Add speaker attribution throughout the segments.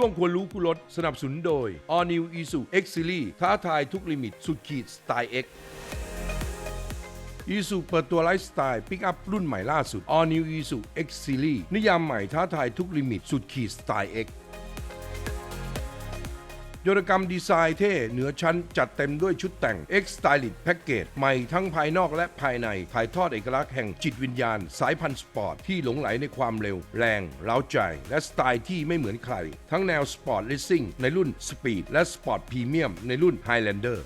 Speaker 1: ช่วงควรรู้คู่รถสนับสนุนโดย All New Isuzu X Series ท้าทายทุกลิมิตสุดขีดสไตล์ X อีซูเปิดตัวไลฟ์สไตล์ปิกอัพรุ่นใหม่ล่าสุด All New Isuzu X Series นิยามใหม่ท้าทายทุกลิมิตสุดขีดสไตล์ X ยนกรรมดีไซน์เท่เหนือชั้นจัดเต็มด้วยชุดแต่ง X Stylist Package ใหม่ทั้งภายนอกและภายใน ถ่ายทอดเอกลักษณ์แห่งจิตวิญญาณ สายพันธุ์สปอร์ต ที่หลงไหลในความเร็ว แรงเร้าใจ และสไตล์ที่ไม่เหมือนใคร ทั้งแนวสปอร์ตเลสซิ่งในรุ่นสปีดและสปอร์ตพรีเมียมในรุ่น Highlander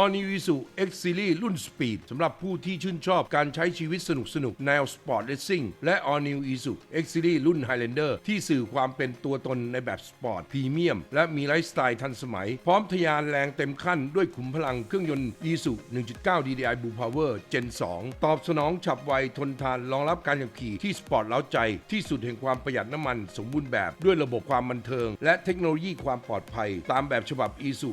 Speaker 1: All New Isuzu X Series รุ่น Speed สำหรับผู้ที่ชื่นชอบการใช้ชีวิตสนุกสนุกแนว Sport Racing และ All New Isuzu X Series รุ่น Highlander ที่สื่อความเป็นตัวตนในแบบสปอร์ตพรีเมียม และมีไลฟ์สไตล์ทันสมัย พร้อมทะยานแรงเต็มขั้นด้วยขุมพลังเครื่องยนต์ Isuzu 1.9 DDI Blue Power Gen 2 ตอบสนองฉับไวทนทานรองรับการขับขี่ที่สปอร์ตเล้าใจ ที่สุดแห่งความประหยัดน้ำมันสมบูรณ์แบบด้วยระบบความบันเทิง และเทคโนโลยีความปลอดภัย ตามแบบฉบับ Isuzu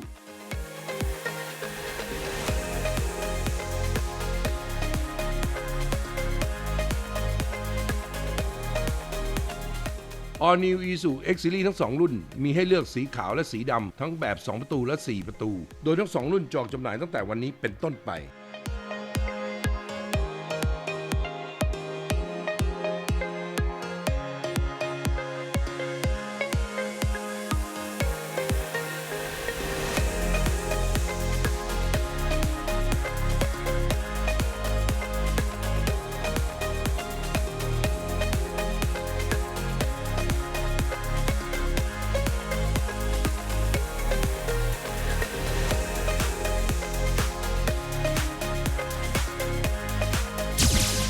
Speaker 1: All New Isuzu X Series ทั้ง 2 รุ่น มีให้เลือกสีขาวและสีดำทั้งแบบ 2 ประตูและ 4 ประตู โดยทั้ง 2 รุ่นจออกจำหน่ายตั้งแต่วันนี้เป็นต้นไป